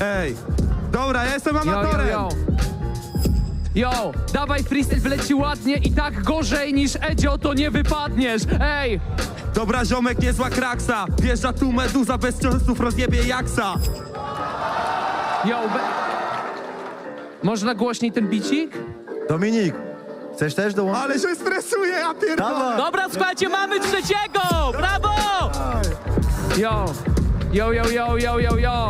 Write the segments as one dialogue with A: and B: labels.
A: Ej, dobra, ja jestem
B: Yo, yo,
A: amatorem.
B: yo. Yo, dawaj freestyle wleci ładnie i tak gorzej niż Edzio to nie wypadniesz. Ej,
A: Dobra, ziomek, niezła kraksa. Wjeżdża tu meduza, bez ciosów rozjebie jaksa.
B: yo, we... Można głośniej ten bicik?
C: Dominik, chcesz też dołączyć?
A: Ale się stresuje, ja pierdolę.
D: Dobra, słuchajcie, mamy trzeciego! Brawo!
B: Yo, yo, yo, yo, yo, yo, yo.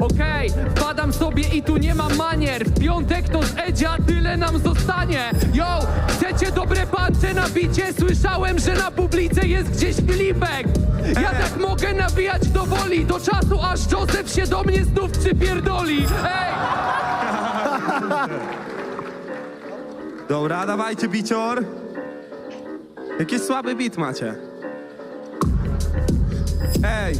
B: Okej, padam sobie i tu nie ma manier. W piątek to z Edzia tyle nam zostanie. Yo, chcecie dobre pancze na bicie? Słyszałem, że na publice jest gdzieś Filipek. Ja tak mogę nabijać do woli, do czasu aż Joseph się do mnie znów przypierdoli. Ej!
A: Dobra, dawajcie bicior. Jaki słaby bit macie. Ej,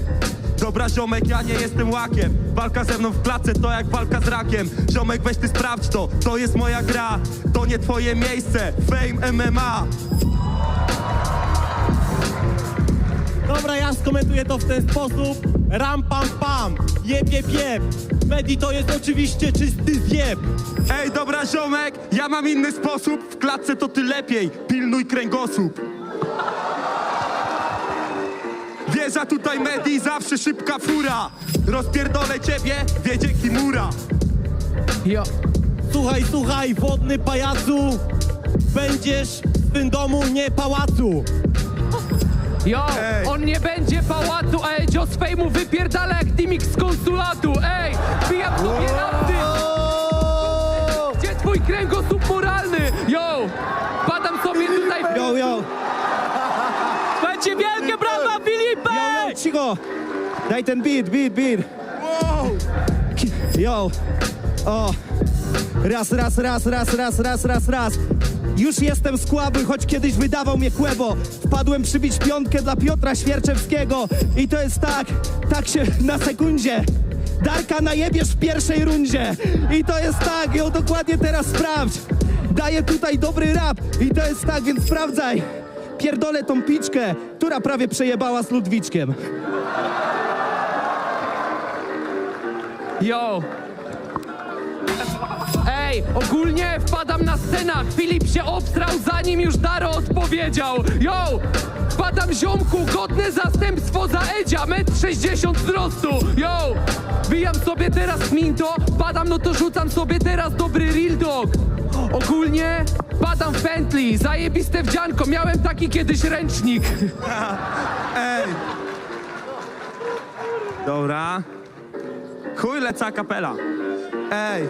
A: dobra ziomek, ja nie jestem łakiem. Walka ze mną w klatce to jak walka z rakiem. Ziomek, weź ty sprawdź to, to jest moja gra. To nie twoje miejsce, fame MMA.
E: Dobra, ja skomentuję to w ten sposób. Ram pam pam, jeb jeb jeb. Medi to jest oczywiście czysty zjeb.
A: Ej, dobra ziomek, ja mam inny sposób. W klatce to ty lepiej, pilnuj kręgosłup. Wieża tutaj Medi, zawsze szybka fura. Rozpierdolę ciebie, wiedzie Kimura.
B: Yo,
E: Słuchaj, słuchaj, wodny pajacu. Będziesz w tym domu, nie pałacu.
B: yo,
A: Ej.
B: on nie będzie pałacu, a Edzio z fejmu wypierdala jak Dimik z konsulatu. Ej, wbijam sobie rapty. Gdzie twój kręgosłup moralny? Yo, padam sobie tutaj...
E: Yo, yo,
D: Słuchajcie, wielkie
E: Daj ten beat, beat, beat. Yo, o. Raz, raz, raz, raz, raz, raz, raz, raz. Już jestem skłabły, choć kiedyś wydawał mnie kłebo. Wpadłem przybić piątkę dla Piotra Świerczewskiego. I to jest tak, tak się na sekundzie. Darka najebiesz w pierwszej rundzie. I to jest tak, ją dokładnie teraz sprawdź. Daję tutaj dobry rap. I to jest tak, więc sprawdzaj. Pierdolę tą piczkę, która prawie przejebała z Ludwiczkiem.
B: Yo! Ej, ogólnie wpadam na scenach. Filip się obstrał, zanim już Daro odpowiedział. Yo! Wpadam ziomku, godne zastępstwo za Edzia, metr 60 wzrostu. Yo! Bijam sobie teraz minto, padam, no to rzucam sobie teraz dobry real dog. Ogólnie padam w pętli, zajebiste wdzianko, miałem taki kiedyś ręcznik.
A: Ej. Dobra. Chuj leca kapela. Ej.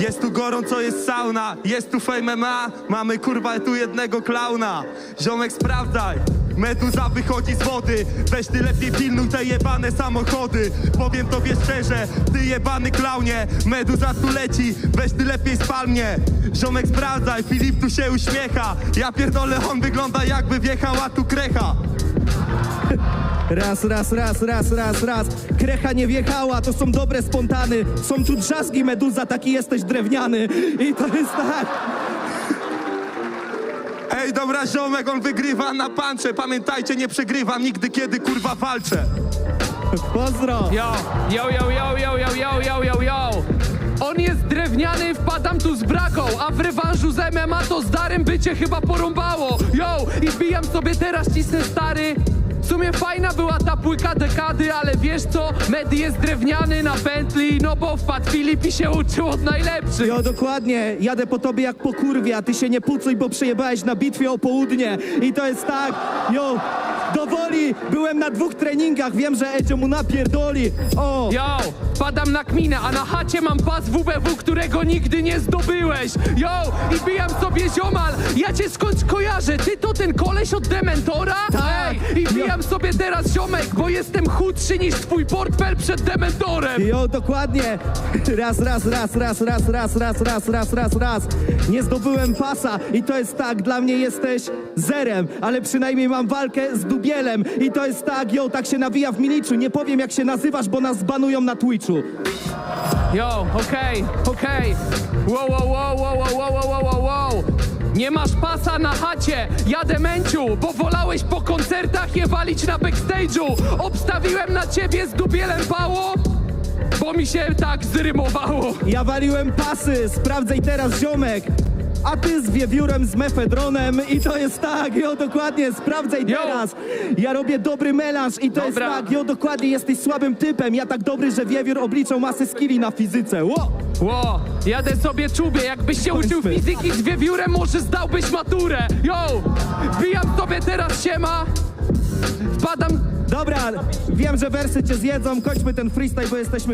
A: Jest tu gorąco, jest sauna, jest tu fame MMA, mamy kurwa tu jednego klauna. Ziomek sprawdzaj, meduza wychodzi z wody, weź ty lepiej pilnuj te jebane samochody. Powiem tobie szczerze, ty jebany klaunie, meduza tu leci, weź ty lepiej spal mnie. Ziomek sprawdzaj, Filip tu się uśmiecha, ja pierdolę, on wygląda jakby wjechała tu krecha.
E: Raz, raz, raz, raz, raz, raz. Krecha nie wjechała, to są dobre spontany. Są tu drzazgi, meduza, taki jesteś drewniany. I to jest tak.
A: Ej, dobra ziomek, on wygrywa na pancze. Pamiętajcie, nie przegrywam nigdy, kiedy kurwa walczę.
E: Pozdro.
B: Yo, yo, yo, yo, yo, yo, yo, yo, yo, yo. On jest drewniany, wpadam tu z braką, a w rewanżu z MMA to z darem by cię chyba porąbało. Yo, i wbijam sobie teraz cisnę stary. Sumie fajna była ta płyka dekady, ale wiesz co? Medy jest drewniany na pętli, no bo wpadł Filip i się uczył od najlepszych.
E: Jo, dokładnie. Jadę po tobie jak po kurwie, a ty się nie pucuj, bo przejebałeś na bitwie o południe. I to jest tak. Jo, do woli. Byłem na dwóch treningach, wiem, że Edzio mu napierdoli. O.
B: Yo, padam na kminę, a na chacie mam pas WBW, którego nigdy nie zdobyłeś. Yo, i bijam sobie ziomal, ja cię skądś kojarzę, ty to ten koleś od Dementora?
E: Tak.
B: Ej, i bijam sobie teraz ziomek, bo jestem chudszy niż twój portfel przed Dementorem.
E: Jo, dokładnie. Raz, raz, raz, raz, raz, raz, raz, raz, raz, raz, raz. Nie zdobyłem pasa i to jest tak, dla mnie jesteś zerem, ale przynajmniej mam walkę z Dubielem i to jest tak, jo, tak się nawija w Miliczu. Nie powiem jak się nazywasz, bo nas zbanują na Twitchu.
B: Yo, okej, okej. Wow, wow, wow, wow, wow, wow, wow, wow, wow, wow. Nie masz pasa na chacie, jadę męciu, bo wolałeś po koncertach je walić na backstage'u. Obstawiłem na ciebie z dubielem pało, bo mi się tak zrymowało.
E: Ja waliłem pasy, sprawdzaj teraz ziomek. A ty z wiewiórem, z mefedronem i to jest tak, jo dokładnie, sprawdzaj teraz. Ja robię dobry melanż i to
B: Dobra.
E: jest tak, jo dokładnie, jesteś słabym typem. Ja tak dobry, że wiewiór obliczał masę skilli na fizyce. Ło!
B: Ło, jadę sobie czubię, jakbyś się uczył
E: Kończmy.
B: fizyki z wiewiórem, może zdałbyś maturę. Yo, wbijam sobie teraz siema, wpadam
E: Dobra, wiem, że wersy cię zjedzą, kończmy ten freestyle, bo jesteśmy